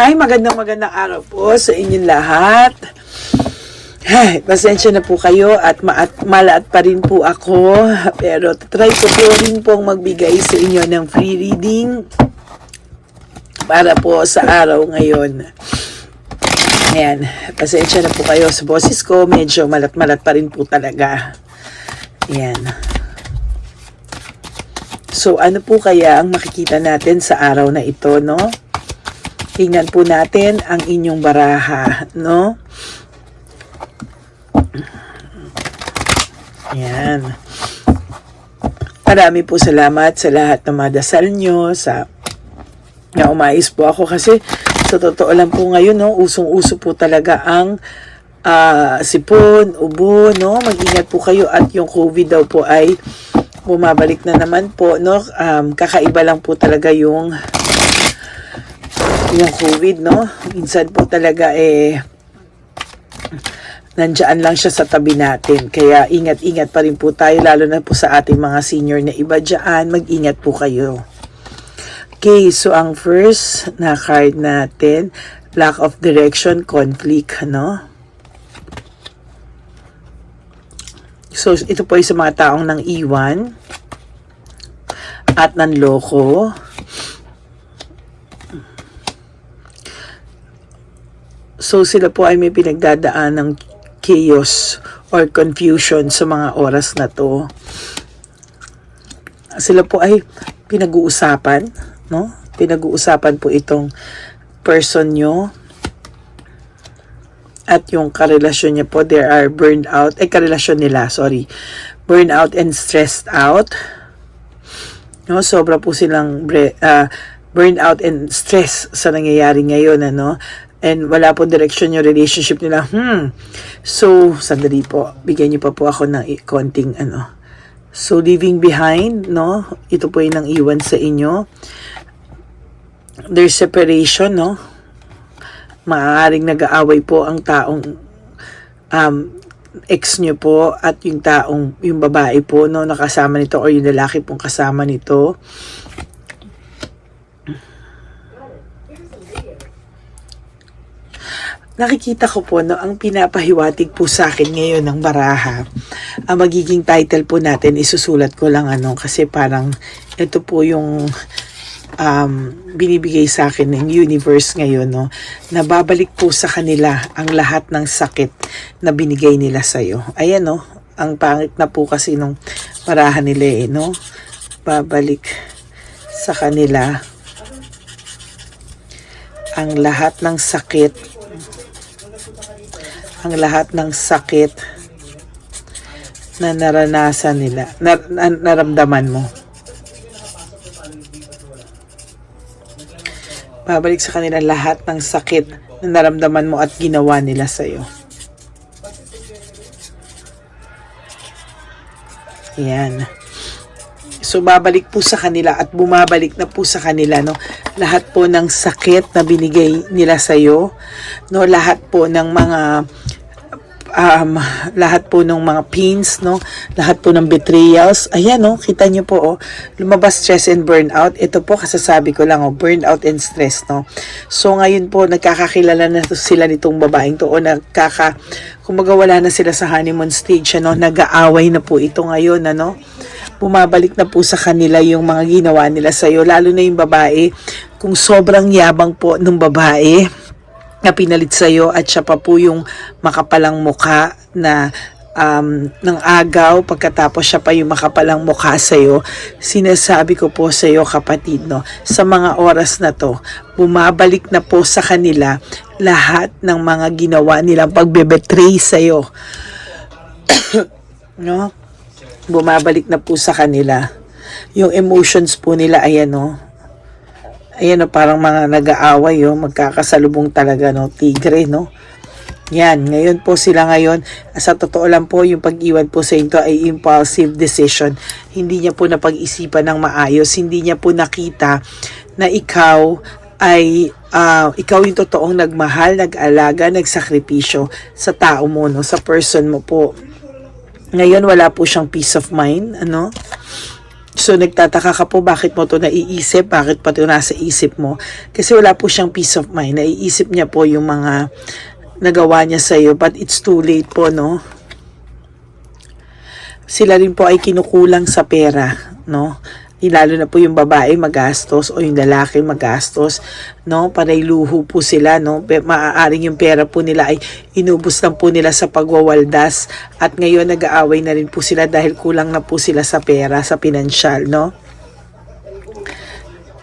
Hi, magandang magandang araw po sa inyong lahat. Ay, pasensya na po kayo at maat, malaat pa rin po ako. Pero try ko po rin pong magbigay sa inyo ng free reading para po sa araw ngayon. Ayan, pasensya na po kayo sa boses ko. Medyo malat-malat pa rin po talaga. Ayan. So, ano po kaya ang makikita natin sa araw na ito, no? Tingnan po natin ang inyong baraha, no? Ayan. Marami po salamat sa lahat ng mga dasal nyo, sa na umayos po ako kasi sa totoo lang po ngayon, no, usong-uso po talaga ang ah, sipon, ubo, no? Mag-ingat po kayo at yung COVID daw po ay bumabalik na naman po, no? Um, kakaiba lang po talaga yung yung COVID, no? Minsan po talaga eh nandyan lang siya sa tabi natin. Kaya ingat-ingat pa rin po tayo, lalo na po sa ating mga senior na iba dyan. Mag-ingat po kayo. Okay, so ang first na card natin, lack of direction, conflict, no? So, ito po ay sa mga taong nang iwan at nanloko. So, sila po ay may pinagdadaan ng chaos or confusion sa mga oras na to. Sila po ay pinag-uusapan, no? Pinag-uusapan po itong person nyo at yung karelasyon niya po, there are burned out, eh karelasyon nila, sorry, burned out and stressed out. No, sobra po silang bre, ah, burned out and stress sa nangyayari ngayon, ano? And wala po direction yung relationship nila. Hmm. So, sandali po. Bigyan niyo pa po ako ng konting ano. So, leaving behind, no? Ito po yung nang iwan sa inyo. There's separation, no? Maaaring nag-aaway po ang taong um, ex nyo po at yung taong, yung babae po, no, nakasama nito or yung lalaki pong kasama nito. Nakikita ko po no, ang pinapahiwatig po sa akin ngayon ng baraha. Ang magiging title po natin, isusulat ko lang ano, kasi parang ito po yung um, binibigay sa akin ng universe ngayon, no, na babalik po sa kanila ang lahat ng sakit na binigay nila sa'yo. Ayan, no, ang pangit na po kasi nung parahan nila eh, no, babalik sa kanila ang lahat ng sakit ang lahat ng sakit na naranasan nila, na, na, naramdaman mo. Babalik sa kanila lahat ng sakit na naramdaman mo at ginawa nila sa'yo. Yan. So babalik po sa kanila at bumabalik na po sa kanila no lahat po ng sakit na binigay nila sa iyo no lahat po ng mga um, lahat po ng mga pains, no? Lahat po ng betrayals. Ayan, no? Kita nyo po, oh. Lumabas stress and burnout. Ito po, kasasabi ko lang, oh. Burnout and stress, no? So, ngayon po, nagkakakilala na sila nitong babaeng to, o nagkaka, kumaga wala na sila sa honeymoon stage, ano? Nag-aaway na po ito ngayon, ano? Bumabalik na po sa kanila yung mga ginawa nila sa'yo, lalo na yung babae. Kung sobrang yabang po ng babae, na pinalit sa iyo at siya pa po yung makapalang mukha na um, ng agaw pagkatapos siya pa yung makapalang mukha sa iyo sinasabi ko po sa iyo kapatid no sa mga oras na to bumabalik na po sa kanila lahat ng mga ginawa nilang pagbebetray sa iyo no? Bumabalik na po sa kanila. Yung emotions po nila ayan no Ayan o, parang mga nag-aaway o, magkakasalubong talaga no, tigre no. Yan, ngayon po sila ngayon, sa totoo lang po, yung pag-iwan po sa inyo ay impulsive decision. Hindi niya po napag-isipan ng maayos, hindi niya po nakita na ikaw ay ah, ikaw yung totoong nagmahal, nag-alaga, nagsakripisyo sa tao mo, no, sa person mo po. Ngayon wala po siyang peace of mind, ano? So nagtataka ka po bakit mo to naiisip, bakit pa to nasa isip mo. Kasi wala po siyang peace of mind. Naiisip niya po yung mga nagawa niya sa iyo but it's too late po no. Sila rin po ay kinukulang sa pera no. Lalo na po yung babae magastos o yung lalaki magastos, no? Panay luho po sila, no? Maaaring yung pera po nila ay inubos lang po nila sa pagwawaldas at ngayon nag-aaway na rin po sila dahil kulang na po sila sa pera, sa pinansyal, no?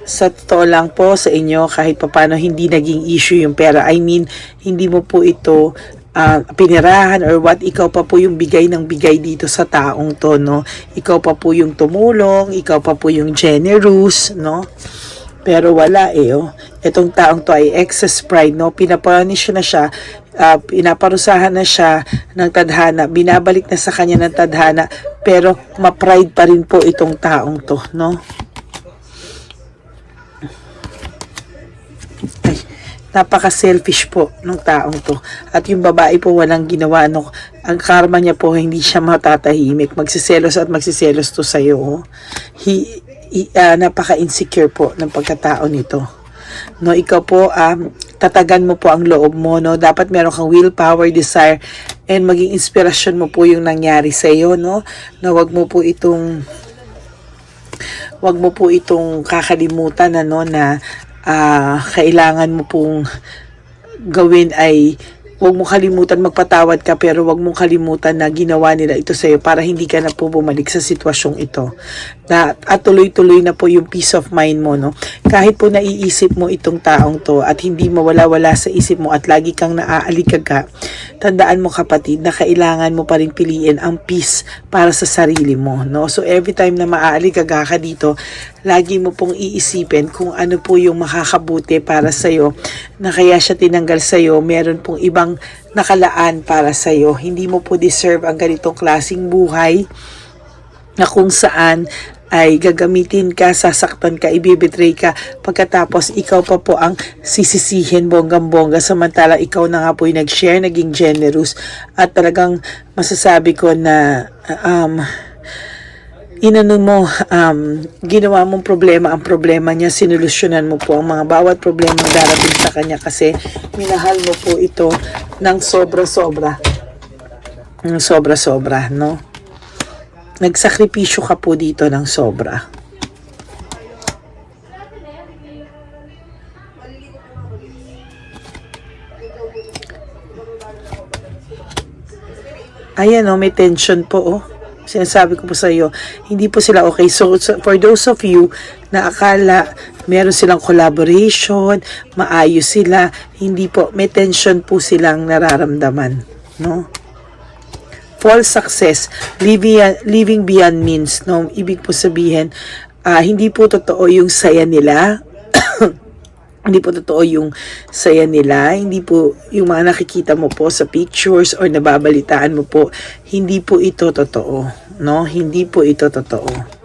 sa totoo lang po sa inyo kahit papano hindi naging issue yung pera. I mean, hindi mo po ito ah, pinirahan or what, ikaw pa po yung bigay ng bigay dito sa taong to, no? Ikaw pa po yung tumulong, ikaw pa po yung generous, no? Pero wala eh, oh. Itong taong to ay excess pride, no? Pinapunish na siya, ah, pinaparusahan na siya ng tadhana, binabalik na sa kanya ng tadhana, pero ma-pride pa rin po itong taong to, no? Ay, napaka-selfish po ng taong to. At yung babae po walang ginawa. No, ang karma niya po, hindi siya matatahimik. Magsiselos at magsiselos to sa'yo. Oh. He, he, ah, napaka-insecure po ng pagkatao nito. No, ikaw po, um, tatagan mo po ang loob mo, no? Dapat meron kang willpower, desire, and maging inspirasyon mo po yung nangyari sa iyo, no? Wag mo po itong wag mo po itong kakalimutan ano na ah, kailangan mo pong gawin ay wag mo kalimutan magpatawad ka pero wag mong kalimutan na ginawa nila ito sa iyo para hindi ka na po bumalik sa sitwasyong ito. Na, at tuloy-tuloy na po yung peace of mind mo. No? Kahit po naiisip mo itong taong to at hindi mawala-wala sa isip mo at lagi kang naaalikaga, tandaan mo kapatid na kailangan mo pa rin piliin ang peace para sa sarili mo. No? So every time na maaalikaga ka dito, lagi mo pong iisipin kung ano po yung makakabuti para sa'yo na kaya siya tinanggal sa'yo, meron pong ibang nakalaan para sa'yo. Hindi mo po deserve ang ganitong klasing buhay na kung saan ay gagamitin ka, sasaktan ka, ibibetray ka, pagkatapos ikaw pa po ang sisisihin bonggang-bongga, samantala ikaw na nga po yung nag-share, naging generous, at talagang masasabi ko na um, inano mo, um, ginawa mong problema ang problema niya, sinulusyonan mo po ang mga bawat problema darating sa kanya kasi minahal mo po ito ng sobra-sobra. Ng sobra-sobra, no? Nagsakripisyo ka po dito ng sobra. Ayan oh, may tension po oh. Sinasabi ko po sa iyo, hindi po sila okay. So, so, for those of you na akala meron silang collaboration, maayos sila, hindi po, may tension po silang nararamdaman. No? false success, living, living beyond means, no? Ibig po sabihin, ah, hindi po totoo yung saya nila. hindi po totoo yung saya nila. Hindi po yung mga nakikita mo po sa pictures or nababalitaan mo po. Hindi po ito totoo. No? Hindi po ito totoo.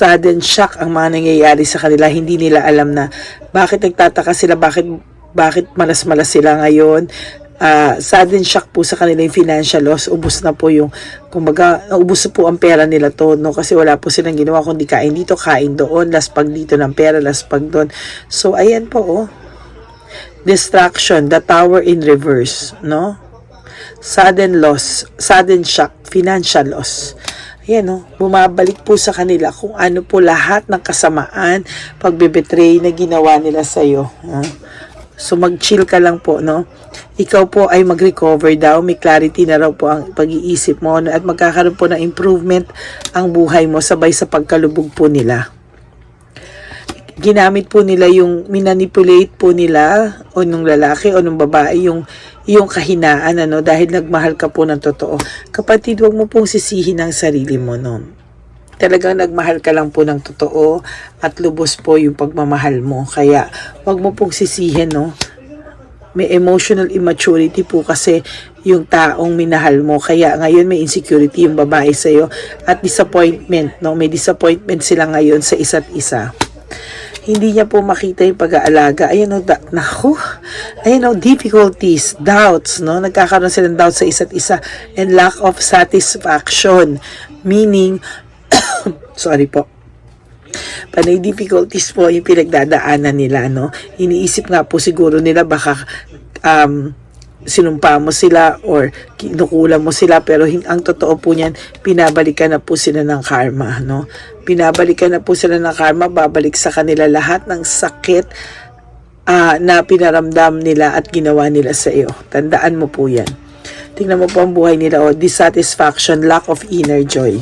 sudden shock ang mga nangyayari sa kanila. Hindi nila alam na bakit nagtataka sila, bakit bakit malas-malas sila ngayon. Ah, sudden shock po sa kanila yung financial loss. Ubus na po yung, kumbaga, ubus po ang pera nila to, no? Kasi wala po silang ginawa kundi kain dito, kain doon, laspag dito ng pera, laspag doon. So, ayan po, oh. Distraction, the tower in reverse, no? Sudden loss, sudden shock, financial loss. Ayan o, bumabalik po sa kanila kung ano po lahat ng kasamaan, pagbebetray na ginawa nila sa'yo. No? So mag-chill ka lang po, no? Ikaw po ay mag-recover daw, may clarity na raw po ang pag-iisip mo at magkakaroon po ng improvement ang buhay mo sabay sa pagkalubog po nila. Ginamit po nila yung minanipulate po nila o nung lalaki o nung babae yung yung kahinaan ano dahil nagmahal ka po ng totoo. Kapatid, wag mo pong sisihin ang sarili mo no talagang nagmahal ka lang po ng totoo at lubos po yung pagmamahal mo. Kaya, wag mo pong sisihin, no? May emotional immaturity po kasi yung taong minahal mo. Kaya ngayon may insecurity yung babae sa'yo at disappointment, no? May disappointment sila ngayon sa isa't isa. Hindi niya po makita yung pag-aalaga. Ayan o, da- naku. Ayan o, difficulties, doubts, no? Nagkakaroon sila ng doubts sa isa't isa and lack of satisfaction. Meaning, sorry po, panay difficulties po yung pinagdadaanan nila, no? Iniisip nga po siguro nila baka um, sinumpa mo sila or kinukulam mo sila pero ang totoo po niyan pinabalikan na po sila ng karma no? Pinabalikan na po sila ng karma babalik sa kanila lahat ng sakit ah, na pinaramdam nila at ginawa nila sa iyo. Tandaan mo po yan. Tingnan mo po ang buhay nila o dissatisfaction lack of inner joy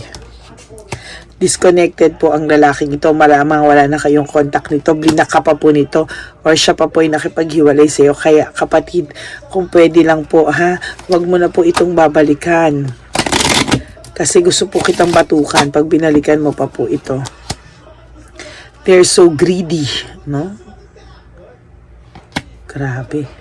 disconnected po ang lalaking ito, malamang wala na kayong contact nito, blinaka pa po nito, or siya pa po ay nakipaghiwalay sa iyo. Kaya kapatid, kung pwede lang po ha, wag mo na po itong babalikan. Kasi gusto po kitang batukan pag binalikan mo pa po ito. They're so greedy, no? Grabe.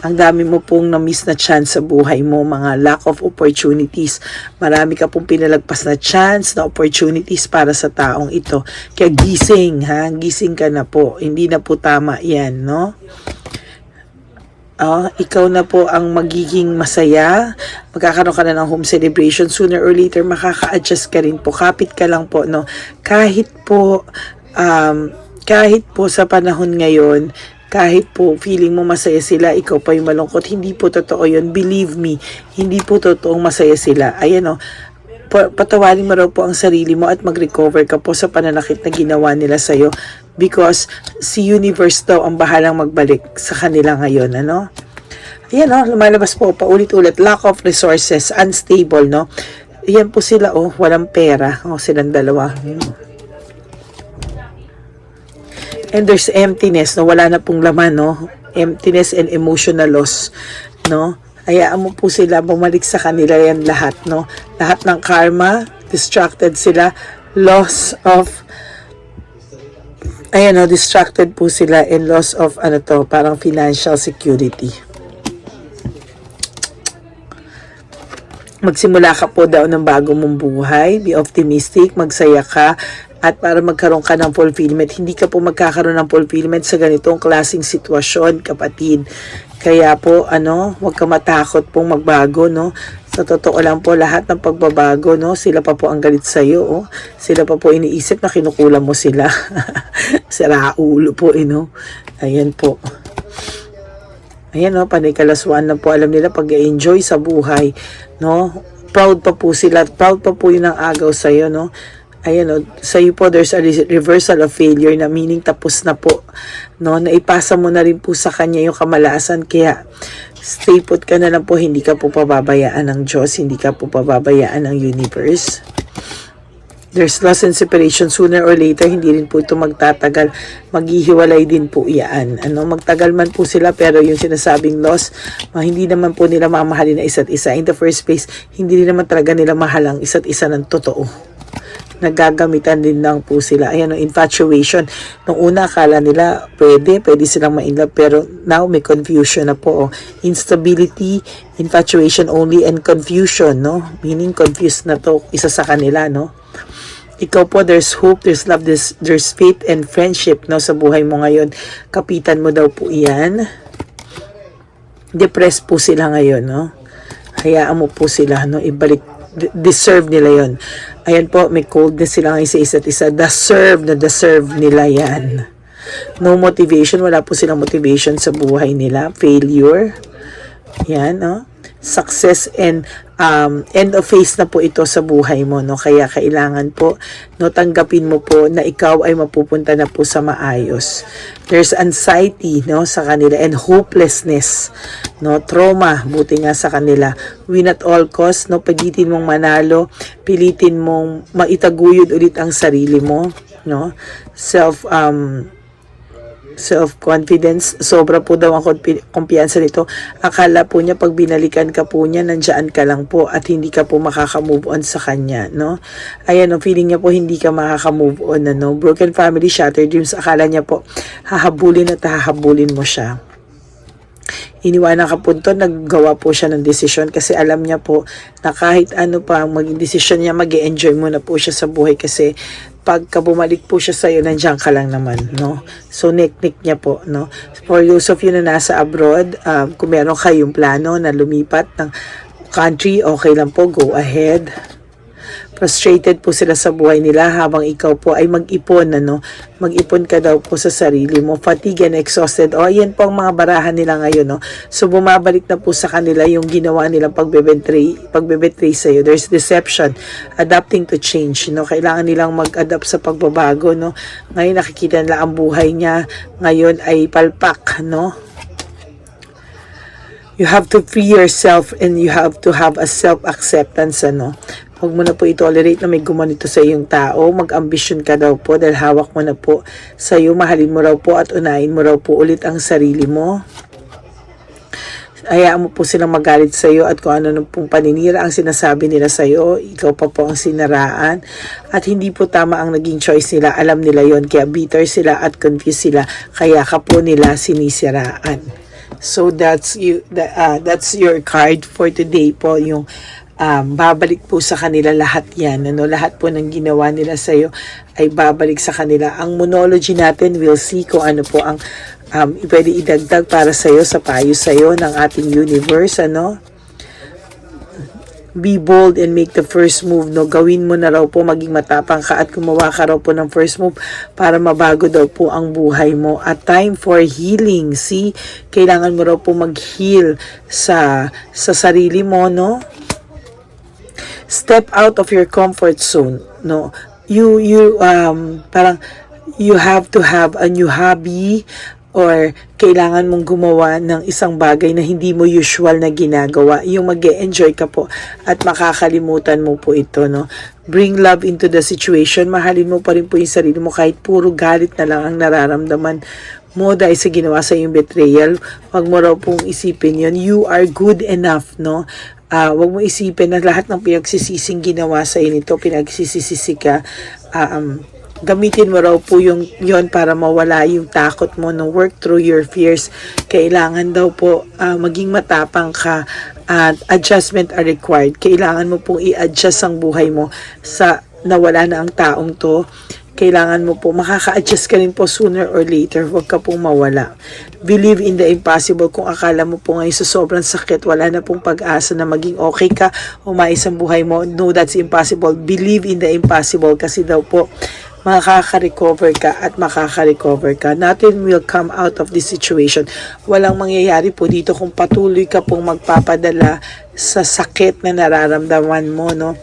Ang dami mo pong na-miss na chance sa buhay mo, mga lack of opportunities. Marami ka pong pinalagpas na chance, na opportunities para sa taong ito. Kaya gising, ha? Gising ka na po. Hindi na po tama yan, no? Oh, ikaw na po ang magiging masaya. Magkakaroon ka na ng home celebration. Sooner or later, makaka-adjust ka rin po. Kapit ka lang po, no? Kahit po, um, kahit po sa panahon ngayon, kahit po feeling mo masaya sila, ikaw pa yung malungkot, hindi po totoo yun. Believe me, hindi po totoong masaya sila. Ayan o, pa- patawarin mo raw po ang sarili mo at mag-recover ka po sa pananakit na ginawa nila sa'yo because si universe daw ang bahalang magbalik sa kanila ngayon, ano? Ayan o, lumalabas po, paulit-ulit, lack of resources, unstable, no? Ayan po sila, oh, walang pera. Oh, silang dalawa. Hmm. And there's emptiness, no? Wala na pong laman, no? Emptiness and emotional loss, no? Hayaan mo po sila bumalik sa kanila yan lahat, no? Lahat ng karma, distracted sila, loss of ayan no, distracted po sila and loss of ano to, parang financial security. Magsimula ka po daw ng bago mong buhay, be optimistic, magsaya ka, at para magkaroon ka ng fulfillment. Hindi ka po magkakaroon ng fulfillment sa ganitong klaseng sitwasyon, kapatid. Kaya po, ano, huwag ka matakot pong magbago, no? Sa totoo lang po, lahat ng pagbabago, no? Sila pa po ang galit sa'yo, oh. Sila pa po iniisip na kinukulam mo sila. Sira ulo po, eh, no? Ayan po. Ayan, no? Panay kalaswaan na po. Alam nila pag-enjoy sa buhay, no? Proud pa po sila. Proud pa po yun ang agaw sa'yo, no? Ayan o, sa iyo po there's a re- reversal of failure na meaning tapos na po. No, naipasa mo na rin po sa kanya yung kamalasan kaya stay put ka na lang po, hindi ka po pababayaan ng Diyos, hindi ka po pababayaan ng universe. There's loss and separation sooner or later, hindi rin po ito magtatagal. Maghihiwalay din po iyan. Ano, magtagal man po sila pero yung sinasabing loss, ah, hindi naman po nila mamahalin na isa't isa. In the first place, hindi rin naman talaga nila mahal ang isa't isa ng totoo nagagamitan din lang po sila. Ayan, infatuation. Nung una, akala nila pwede, pwede silang ma-inlove, pero now may confusion na po. Oh. Instability, infatuation only, and confusion, no? Meaning confused na to, isa sa kanila, no? Ikaw po, there's hope, there's love, there's, there's faith and friendship, no? Sa buhay mo ngayon. Kapitan mo daw po iyan. Depressed po sila ngayon, no? Hayaan mo po sila, no? Ibalik deserve nila yon. Ayan po, may coldness sila ngayon sa isa't isa. Deserve na deserve nila yan. No motivation, wala po silang motivation sa buhay nila. Failure. Yan, no? Success and um, end of phase na po ito sa buhay mo, no? Kaya kailangan po, no, tanggapin mo po na ikaw ay mapupunta na po sa maayos. There's anxiety, no, sa kanila and hopelessness, no, trauma, buti nga sa kanila. Win at all cost, no, pilitin mong manalo, pilitin mong maitaguyod ulit ang sarili mo, no? Self um self-confidence. Sobra po daw ang kumpi- kumpiyansa nito. Akala po niya pag binalikan ka po niya, nandiyan ka lang po at hindi ka po makaka-move on sa kanya, no? Ayan, ang feeling niya po hindi ka makaka-move on, ano? Broken family, shattered dreams. Akala niya po, hahabulin at hahabulin mo siya iniwanan ka po ito, naggawa po siya ng desisyon kasi alam niya po na kahit ano pa ang maging desisyon niya, mag enjoy muna po siya sa buhay kasi pagka bumalik po siya sa'yo, nandiyan ka lang naman, no? So, nik-nik niya po, no? For those of you na nasa abroad, um, kung meron kayong plano na lumipat ng country, okay lang po, go ahead. Frustrated po sila sa buhay nila habang ikaw po ay mag-ipon, ano? Mag-ipon ka daw po sa sarili mo. Fatigue and exhausted. O, yan po ang mga barahan nila ngayon, no? So, bumabalik na po sa kanila yung ginawa nilang pagbebetray, pagbebetray sa'yo. There's deception, adapting to change, no? Kailangan nilang mag-adapt sa pagbabago, no? Ngayon, nakikita nila ang buhay niya. Ngayon ay palpak, no? you have to free yourself and you have to have a self-acceptance, ano. Huwag mo na po i-tolerate na may gumanito sa iyong tao. Mag-ambisyon ka daw po dahil hawak mo na po sa iyo. Mahalin mo raw po at unahin mo raw po ulit ang sarili mo. Hayaan mo po silang magalit sa iyo at kung ano pong paninira ang sinasabi nila sa iyo, ikaw pa po ang sinaraan. At hindi po tama ang naging choice nila. Alam nila yon kaya bitter sila at confused sila. Kaya ka po nila sinisiraan. So that's you that, uh, that's your card for today po yung um, babalik po sa kanila lahat yan. Ano, lahat po ng ginawa nila sa iyo ay babalik sa kanila. Ang monology natin, we'll see kung ano po ang um, pwede idagdag para sa iyo, sa payo sa iyo ng ating universe. Ano? Be bold and make the first move. No? Gawin mo na raw po, maging matapang ka at gumawa ka raw po ng first move para mabago daw po ang buhay mo. At time for healing. See, kailangan mo raw po mag-heal sa, sa sarili mo, no? Step out of your comfort zone no? You you um parang you have to have a new hobby or kailangan mong gumawa ng isang bagay na hindi mo usual na ginagawa. Yung mag enjoy ka po at makakalimutan mo po ito no? Bring love into the situation. Mahalin mo pa rin po yung sarili mo kahit puro galit na lang ang nararamdaman mo dahil sa ginawa sa yung betrayal. Wag mo raw pong isipin yon you are good enough no Ah, wag mo isipin na lahat ng pinagsisising ginawa sa inito, pinagsisisi ka, ah, um, gamitin mo raw po yung yon para mawala yung takot mo no? Work through your fears. Kailangan daw po ah, maging matapang ka at adjustment are required. Kailangan mo pong i-adjust ang buhay mo sa nawala na ang taong to kailangan mo po, makaka-adjust ka rin po sooner or later, huwag ka pong mawala. Believe in the impossible. Kung akala mo po ngayon sa sobrang sakit, wala na pong pag-asa na maging okay ka, umayos ang buhay mo, no, that's impossible. Believe in the impossible kasi daw po, makaka-recover ka at makaka-recover ka. Nothing will come out of this situation. Walang mangyayari po dito kung patuloy ka pong magpapadala sa sakit na nararamdaman mo, no?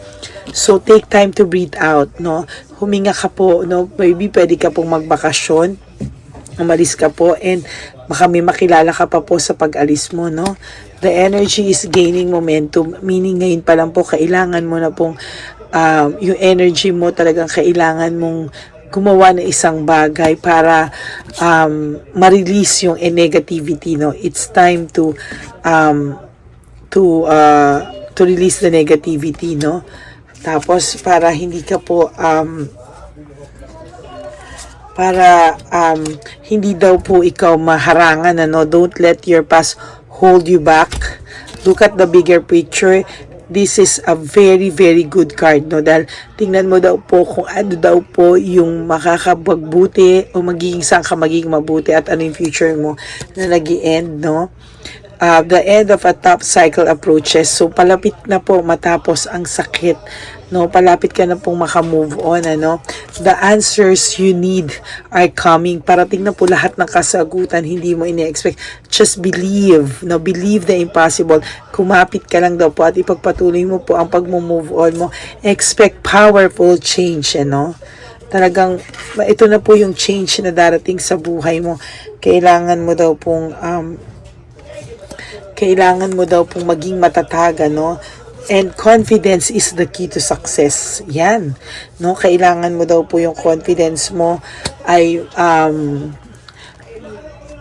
So, take time to breathe out, no? Huminga ka po, no? Maybe pwede ka pong magbakasyon, umalis ka po, and baka may makilala ka pa po sa pag-alis mo, no? The energy is gaining momentum, meaning ngayon pa lang po, kailangan mo na pong, um, yung energy mo talagang kailangan mong gumawa ng isang bagay para um, ma-release yung negativity, no? It's time to, um, to, uh, to release the negativity, no? Tapos para hindi ka po um para um hindi daw po ikaw maharangan ano don't let your past hold you back look at the bigger picture this is a very very good card no? Dahil tingnan mo daw po kung ano daw po yung makakabagbuti o magiging saan ka magiging mabuti at ano yung future mo na nag end no uh, the end of a top cycle approaches. So, palapit na po matapos ang sakit. No, palapit ka na pong makamove on, ano. The answers you need are coming. Parating na po lahat ng kasagutan, hindi mo ini-expect. Just believe, no, believe the impossible. Kumapit ka lang daw po at ipagpatuloy mo po ang pag-move on mo. Expect powerful change, ano talagang ito na po yung change na darating sa buhay mo. Kailangan mo daw pong um, kailangan mo daw pong maging matatag, no? And confidence is the key to success. Yan. No? Kailangan mo daw po yung confidence mo ay um,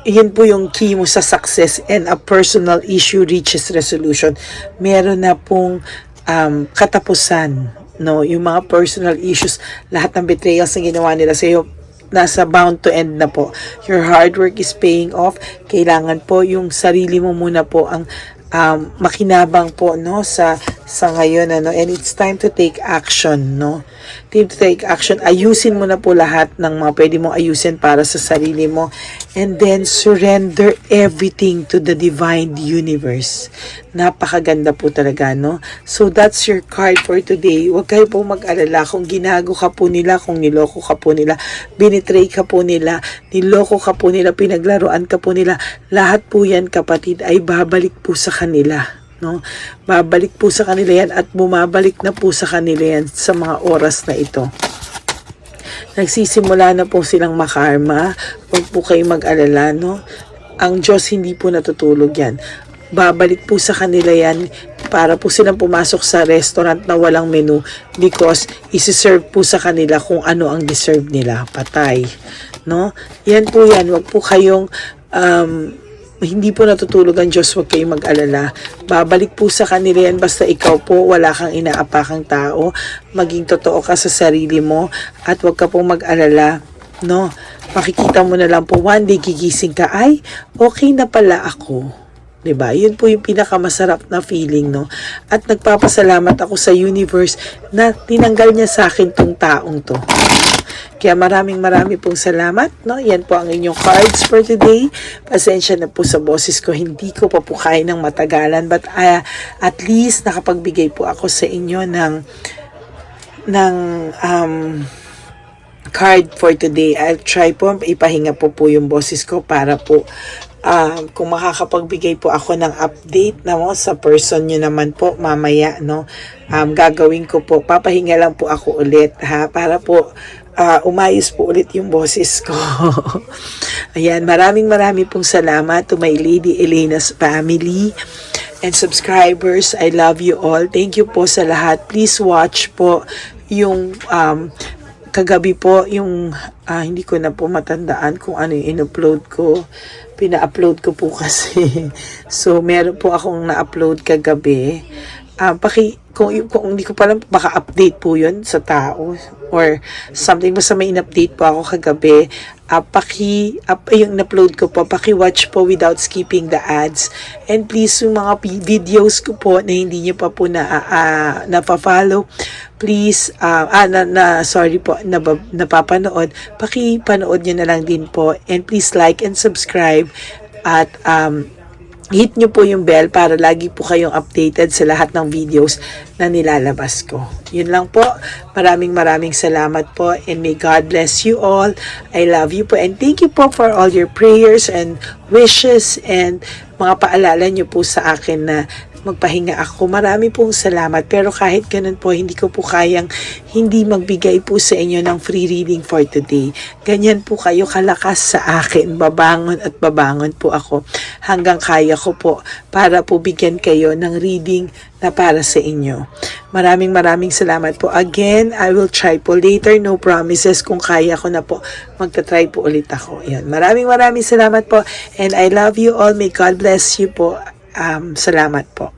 yun po yung key mo sa success and a personal issue reaches resolution. Meron na pong um, katapusan. No, yung mga personal issues, lahat ng betrayals na ginawa nila sa iyo, nasa bound to end na po. Your hard work is paying off. Kailangan po yung sarili mo muna po ang um, makinabang po no sa sa ngayon ano and it's time to take action no? Time to take action. Ayusin mo na po lahat ng mga pwede mong ayusin para sa sarili mo. And then surrender everything to the divine universe. Napakaganda po talaga no? So that's your card for today. Huwag kayo po mag-alala kung ginago ka po nila kung niloko ka po nila binitray ka po nila niloko ka po nila pinaglaruan ka po nila. Lahat po yan kapatid ay babalik po sa kanila no? Babalik po sa kanila yan at bumabalik na po sa kanila yan sa mga oras na ito. Nagsisimula na po silang makarma. Huwag po kayong mag-alala no? Ang Diyos hindi po natutulog yan. Babalik po sa kanila yan para po silang pumasok sa restaurant na walang menu because isi-serve po sa kanila kung ano ang deserve nila. Patay no? Yan po yan. Wag po kayong um, hindi po natutulog ang Diyos, huwag kayong mag-alala. Babalik po sa kanila yan, basta ikaw po, wala kang inaapakang tao. Maging totoo ka sa sarili mo at huwag ka pong mag-alala. No, makikita mo na lang po, one day gigising ka, ay, okay na pala ako. 'di ba? Yun po yung pinakamasarap na feeling, no? At nagpapasalamat ako sa universe na tinanggal niya sa akin tong taong to. Kaya maraming maraming pong salamat, no? Yan po ang inyong cards for today. Pasensya na po sa boses ko, hindi ko pa po kaya ng matagalan, but uh, at least nakapagbigay po ako sa inyo ng ng um, card for today. I'll try po, ipahinga po po yung boses ko para po um, kung makakapagbigay po ako ng update na mo sa person nyo naman po mamaya, no, um, gagawin ko po, papahinga lang po ako ulit, ha, para po uh, umayos po ulit yung boses ko. Ayan, maraming maraming pong salamat to my Lady Elena's family and subscribers. I love you all. Thank you po sa lahat. Please watch po yung um, kagabi po yung ah, hindi ko na po matandaan kung ano yung in-upload ko. Pina-upload ko po kasi. So, meron po akong na-upload kagabi. Ah, paki, kung, kung hindi ko pa lang, baka update po yun sa tao or something. Basta may in-update po ako kagabi. Ah, paki, up, yung in-upload ko po, paki-watch po without skipping the ads. And please, yung mga videos ko po na hindi niyo pa po na, uh, napafollow, please, ah, ah, na, na, sorry po, na, napapanood, paki-panood nyo na lang din po. And please like and subscribe at um, hit nyo po yung bell para lagi po kayong updated sa lahat ng videos na nilalabas ko. Yun lang po. Maraming maraming salamat po and may God bless you all. I love you po and thank you po for all your prayers and wishes and mga paalala nyo po sa akin na magpahinga ako. Marami pong salamat. Pero kahit ganun po, hindi ko po kayang hindi magbigay po sa inyo ng free reading for today. Ganyan po kayo kalakas sa akin. Babangon at babangon po ako hanggang kaya ko po para po bigyan kayo ng reading na para sa inyo. Maraming maraming salamat po. Again, I will try po later. No promises kung kaya ko na po. Magta-try po ulit ako. Yan. Maraming maraming salamat po. And I love you all. May God bless you po. Um, salamat po.